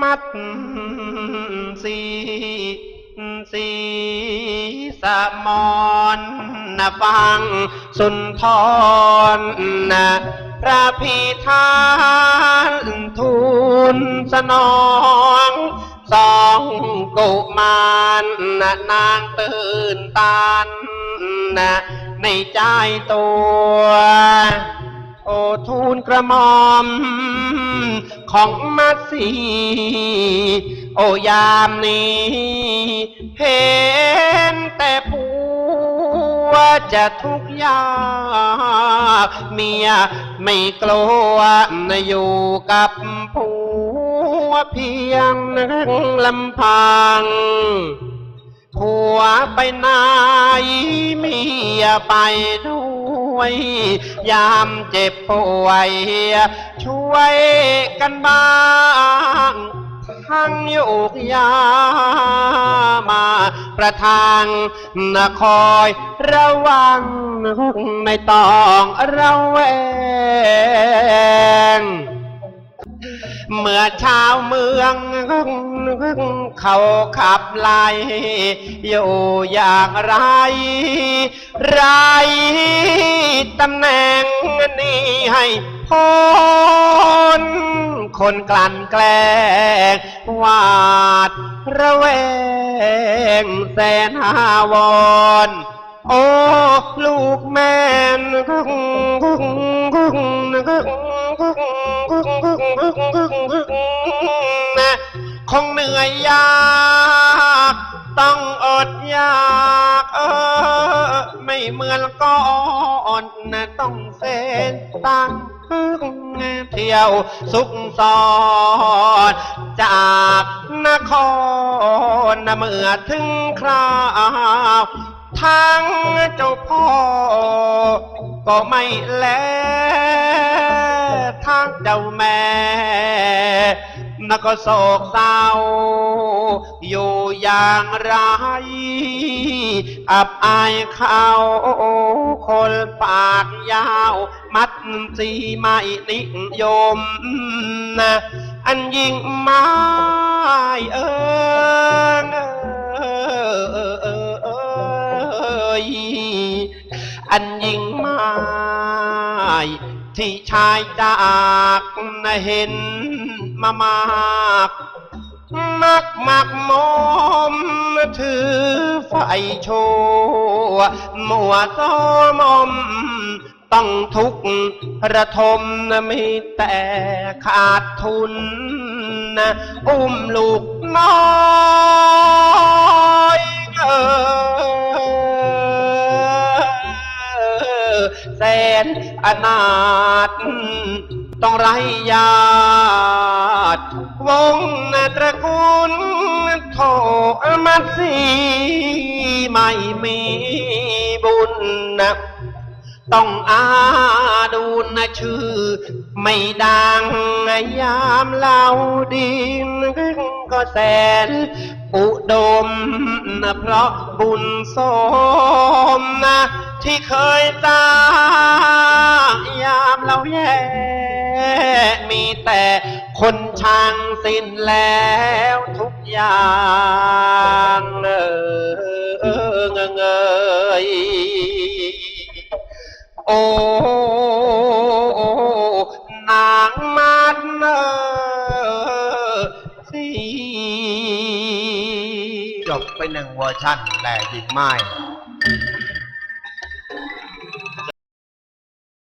มัดสีสีสมอนนะฟังสุนทรนะพระพิธานทูลสนองสองกุมารนะนางตื่นตานนะในใจตัว โอทูลกระหม่อม ของมัสี โอยามนี้เห็นแต่ผัวจะทุกข์ยากเมียไม่กลัวนอยู่กับผัวเพียงลำพังผัวไปไหนเมียไปด้วย ยามเจ็บป่วย ช่วยกันบ้างทั้งโยกยามา ประทางนะคอย ระวังไม่ต้องระแวง มื่อชาวเมือง เขาขับไล่อยู่อย่างไร ไรตำแหน่งนี้ให้พ้นคนกลั่นแกล้งวาดระแวงแสนหาวอนโอ้ลูกแม่น นะคงเหนื่อยยาก ต้องอดอยากเออไม่เหมือนก่อนนะต้องเส้นตั้งเที่ยวสุขสอนจากนครนะเมื่อถึงคราวทั้งเจ้าพ่อก็ไม่แล เจ้าแม่นักก็โศกเศร้า อยู่อย่างไร อับอายเขาคนปากยาว มัดสีไม่นิยมนะอันยิ่งไม่เอิงเอยอันยิ่งไม่ ที่ชายจากเห็นมามากมักมักมอมถือไฟโชว์มัวซ้อมอมต้องทุกข์ระทมมีแต่ขาดทุน อุ้มลูกน้อย แสนอนาถต้องไรญาติวงตระกูลโทมัดสีไม่มีบุญ ต้องอา ดูนะชื่อ ไม่ดังยามเล่าดินก็แสน อุดมนะเพราะบุญสมนะที่เคยตายามเราแย่มีแต่คนช่างสิ้นแล้วทุกอย่างเออ จบไปหนึ่งเวอร์ชันแต่หญิงไม่